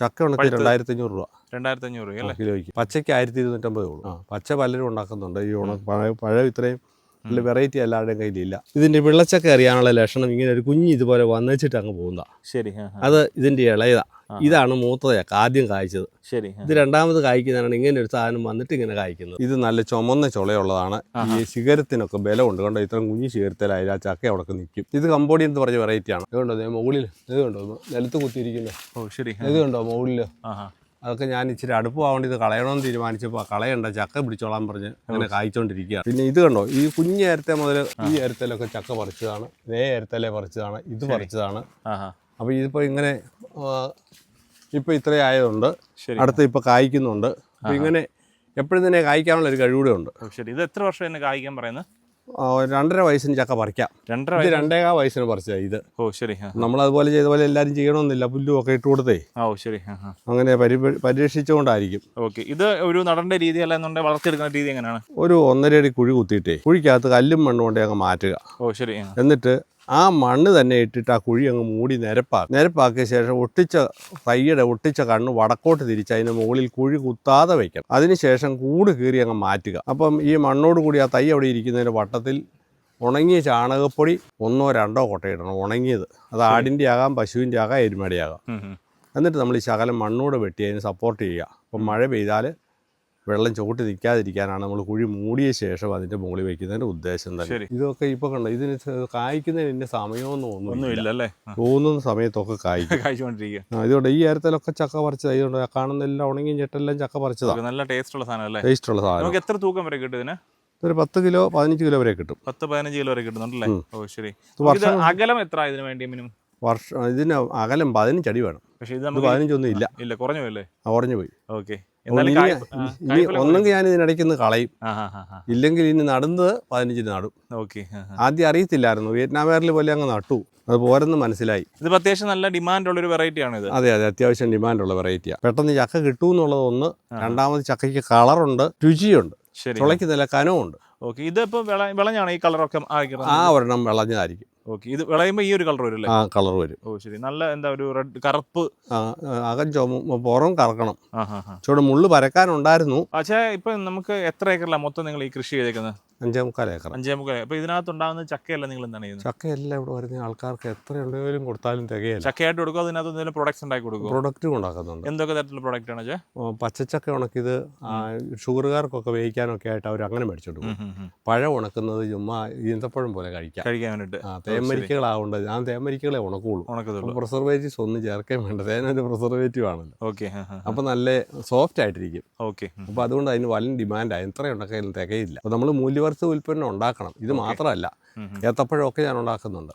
ചക്ക ഉണക്കി? രണ്ടായിരത്തി അഞ്ഞൂറ് രൂപ. രണ്ടായിരത്തി അഞ്ഞൂറ് രൂപ കിലോയ്ക്ക്. പച്ചയ്ക്ക് ആയിരത്തി ഇരുന്നൂറ്റമ്പത് ഉള്ളൂ പച്ച പലരും ഉണ്ടാക്കുന്നുണ്ട്. ഈ ഉണ പഴയ പഴം ഇത്രയും നല്ല വെറൈറ്റി എല്ലാവരുടെയും കയ്യിലില്ല. ഇതിന്റെ വെള്ളച്ചക്ക അറിയാനുള്ള ലക്ഷണം ഇങ്ങനെ ഒരു കുഞ്ഞ് ഇതുപോലെ വന്നിച്ചിട്ട് അങ്ങ് പോകുന്നതാ. ശരി. അത് ഇതിന്റെ ഇളയതാ. ഇതാണ് മൂത്ത ചക്ക ആദ്യം കായ്ച്ചത്. ശരി ഇത് രണ്ടാമത് കായ്ക്കുന്നതാണ് ഇങ്ങനെ ഒരു സാധനം വന്നിട്ട് ഇങ്ങനെ കായ്ക്കുന്നത്. ഇത് നല്ല ചുമന്ന ചുളയുള്ളതാണ്. ഈ ശിഖരത്തിനൊക്കെ ബലമുണ്ട്. കണ്ടോ? ഇത്രയും കുഞ്ഞു ശിഖരത്തിലായാലും ആ ചക്ക അവിടെ നിൽക്കും. ഇത് കമ്പോഡിയൻ എന്ന് പറഞ്ഞ വെറൈറ്റി ആണ്. ഇത് കണ്ടോ ദേ മുകളിൽ. ഇത് കണ്ടോ? നിലത്ത് കുത്തിയിരിക്കുന്നു. ഓ ശരി. ഇത് കണ്ടോ? മുകളിൽ. അതൊക്കെ ഞാൻ ഇച്ചിരി അടുപ്പ് ആവേണ്ടി ഇത് കളയണമെന്ന് തീരുമാനിച്ചപ്പോൾ കളയണ്ട ചക്ക പിടിച്ചോളാൻ പറഞ്ഞ് അങ്ങനെ കായ്ച്ചോണ്ടിരിക്കുക പിന്നെ ഇത് കണ്ടോ? ഈ കുഞ്ഞ് നേരത്തെ മുതൽ ഈ ഏരത്തേലൊക്കെ ചക്ക പറിച്ചതാണ്. ഇതേ ഏരത്തേലെ പറിച്ചതാണ്. ഇത് പറിച്ചതാണ്. അപ്പോൾ ഇതിപ്പോൾ ഇങ്ങനെ ഇപ്പോൾ ഇത്രയും ആയതുണ്ട്. ശരി അടുത്ത് ഇപ്പോൾ കായ്ക്കുന്നുണ്ട്. ഇങ്ങനെ എപ്പോഴും തന്നെ കായ്ക്കാനുള്ള ഒരു കഴിവൂടെ ഉണ്ട്. ശരി. ഇത് എത്ര വർഷം തന്നെ കായ്ക്കാൻ പറയുന്നത്? രണ്ടര വയസ്സിന് ചക്ക പറിക്കാം. രണ്ടര ഇത് വയസ്സ് രണ്ടേകാ വയസ്സിന് പറിച്ച ഇത്. ഓ ശരി. നമ്മൾ അതുപോലെ ചെയ്ത പോലെ എല്ലാവരും ചെയ്യണമെന്നില്ല. പുല്ലും ഒക്കെ ഇട്ട് കൊടുത്തേ. ഓ ശരി. അങ്ങനെ പരി പരീക്ഷിച്ചുകൊണ്ടായിരിക്കും ഓക്കെ. ഇത് ഒരു നടേണ്ട രീതി അല്ല എന്നുണ്ടെങ്കിൽ വളർത്തിയെടുക്കുന്ന രീതി എങ്ങനെയാണ്? ഒരു ഒന്നര അടി കുഴി കുത്തിയിട്ടേ. കുഴിക്കകത്ത് കല്ലും മണ്ണും കൊണ്ടേ അങ്ങ് മാറ്റുക. ഓ ശരി. എന്നിട്ട് ആ മണ്ണ് തന്നെ ഇട്ടിട്ട് ആ കുഴി അങ്ങ് മൂടി നിരപ്പാക്കും നിരപ്പാക്കിയ ശേഷം ഒട്ടിച്ച തൈയുടെ ഒട്ടിച്ച കണ്ണ് വടക്കോട്ട് തിരിച്ച് അതിന് മുകളിൽ കുഴി കുത്താതെ വയ്ക്കണം അതിനുശേഷം കൂട് കീറി അങ്ങ് മാറ്റുക. അപ്പം ഈ മണ്ണോട് കൂടി ആ തൈ അവിടെ ഇരിക്കുന്നതിന്റെ വട്ടത്തിൽ ഉണങ്ങിയ ചാണകപ്പൊടി ഒന്നോ രണ്ടോ കൊട്ടയിടണം. ഉണങ്ങിയത്. അത് ആടിന്റെ ആകാം പശുവിന്റെ ആകാം എരുമയുടെ ആകാം. എന്നിട്ട് നമ്മൾ ഈ ശകലം മണ്ണോട് വെട്ടി അതിന് സപ്പോർട്ട് ചെയ്യുക. അപ്പം മഴ പെയ്താൽ വെള്ളം ചോട്ടി നിൽക്കാതിരിക്കാനാണ് നമ്മൾ കുഴി മൂടിയ ശേഷം അതിന്റെ മുകളിൽ വയ്ക്കുന്നതിന്റെ ഉദ്ദേശം തന്നെ. ഇതൊക്കെ ഇപ്പോൾ കണ്ടോ ഇതിന് കായ്ക്കുന്നതിന് ഇന്ന സമയമൊന്നും ഒന്നും ഒന്നുമില്ല അല്ലേ തോന്നുന്ന സമയത്തൊക്കെ കായ്ക്കും. ഇതുകൊണ്ട് ഈ നേരത്തിലൊക്കെ ചക്ക പറിച്ചത്. ഇതുകൊണ്ട് കാണുന്ന എല്ലാം ഉണങ്ങിയും ചെട്ടെല്ലാം ചക്ക പറിച്ചതാണ് നല്ല ടേസ്റ്റ് ഉള്ള സാധനം അല്ലേ ടേസ്റ്റുള്ള സാധനം. നമുക്ക് എത്ര തൂക്കം വരെ കിട്ടും ഇതിന്? ഒരു പത്ത് കിലോ പതിനഞ്ച് കിലോ വരെ കിട്ടും. പത്ത് പതിനഞ്ച് കിലോ വരെ കിട്ടുന്നുണ്ടല്ലേ? ഓ ശരി. അകലം എത്ര ഇതിന് വേണ്ടി മിനിമം? വർഷം ഇതിന് അകലം പതിനഞ്ചടി വേണം. പക്ഷെ ഇത് പതിനഞ്ചൊന്നും ഇല്ല. ഇല്ല കുറഞ്ഞു പോയില്ലേ? ആ, ഉറഞ്ഞു പോയി. ഓക്കെ. ഒന്നെങ്കിൽ ഞാൻ ഇതിനിടയ്ക്ക് നിന്ന് കളയും. ഇല്ലെങ്കിൽ ഇനി നടുന്നത് പതിനഞ്ചിന് നടും. ഓക്കെ. ആദ്യം അറിയത്തില്ലായിരുന്നു. വിയറ്റ്നാം പോലെ അങ്ങ് നട്ടു. അത് പോരെന്ന് മനസ്സിലായി. ഇത് അത്യാവശ്യം നല്ല ഡിമാൻഡ് ഉള്ള ഒരു വെറൈറ്റി ആണ് ഇത് അതെ അതെ അത്യാവശ്യം ഡിമാൻഡ് ഉള്ള വെറൈറ്റിയാണ് പെട്ടെന്ന് ചക്ക കിട്ടുമെന്നുള്ളത് ഒന്ന്. രണ്ടാമത് ചക്കയ്ക്ക് കളറുണ്ട് രുചിയുണ്ട്. തുളയ്ക്ക് നില കനവും ഉണ്ട് ഓക്കെ ഇതിപ്പോ വിള വിളഞ്ഞാണ് ഈ കളറൊക്കെ ആ ഒരെണ്ണം വിളഞ്ഞതായിരിക്കും. ഓക്കെ. ഇത് വിളയുമ്പോൾ ഈ ഒരു കളർ വരും അല്ലേ? ആ കളർ വരും. ഓ ശരി. നല്ല എന്താ ഒരു റെഡ് കറുപ്പ്. ആ, അകം ചുമ പുറം കറക്കണം. ആ ഹാ ഹാ. ചുവട് മുള്ള് പരക്കാനുണ്ടായിരുന്നു. പക്ഷേ ഇപ്പൊ നമുക്ക് എത്ര ഏക്കറിലാണ് മൊത്തം നിങ്ങൾ ഈ കൃഷി ചെയ്തേക്കുന്നത് അഞ്ചേ മുക്കാൽ ഏക്കർ അഞ്ചേ മുക്കാൽ അപ്പൊ ഇതിനകത്ത് ഉണ്ടാകുന്ന ചക്കയല്ല നിങ്ങൾ എന്താണ് ചെയ്യുന്നത് ചക്കയെല്ലാം ഇവിടെ വരുന്ന ആൾക്കാർക്ക് എത്ര ഉണ്ടെങ്കിലും കൊടുത്താലും തികയല്ല. ചക്കയായിട്ട് കൊടുക്കുക അതിനകത്ത് എന്തെങ്കിലും പ്രൊഡക്ട്സ് ഉണ്ടാക്കി കൊടുക്കും പ്രൊഡക്റ്റും ഉണ്ടാക്കുന്നുണ്ട്. എന്തൊക്കെ തരത്തിലുള്ള പ്രൊഡക്റ്റ് ആണ് ഓ, പച്ചച്ചക്ക ഉണക്കിയത് ആ, ഷുഗറുകാർക്കൊക്കെ വേവിക്കാനൊക്കെ ആയിട്ട് അവർ അങ്ങനെ മേടിച്ചോണ്ട് പോകും. പഴം ഉണക്കുന്നത് ചുമ്മാ ഈന്തപ്പഴം പോലെ കഴിക്കാം. കഴിക്കാൻ വേണ്ടിട്ട്. ആ തേമരിക്കകളാവുണ്ട് ഞാൻ തേമരിക്കകളെ ഉണക്കുള്ളൂ. ഉണക്കത്തുള്ളൂ. പ്രിസർവേറ്റീവ്സ് ഒന്നും ചേർക്കാൻ വേണ്ട. തേന ഒരു പ്രിസർവേറ്റീവ് ആണല്ലോ. ഓക്കെ അപ്പോൾ നല്ല സോഫ്റ്റ് ആയിട്ടിരിക്കും. ഓക്കെ അപ്പോൾ അതുകൊണ്ട് അതിന് വലിയ ഡിമാൻഡാണ് എത്ര ഉണ്ടാക്കിയാലും തികയില്ല. അപ്പോൾ നമ്മൾ മൂല്യവർദ്ധിത ഉൽപ്പന്നം ഉണ്ടാക്കണം. ഇത് മാത്രമല്ല. ഏത്തപ്പഴമൊക്കെ ഞാൻ ഉണ്ടാക്കുന്നുണ്ട്.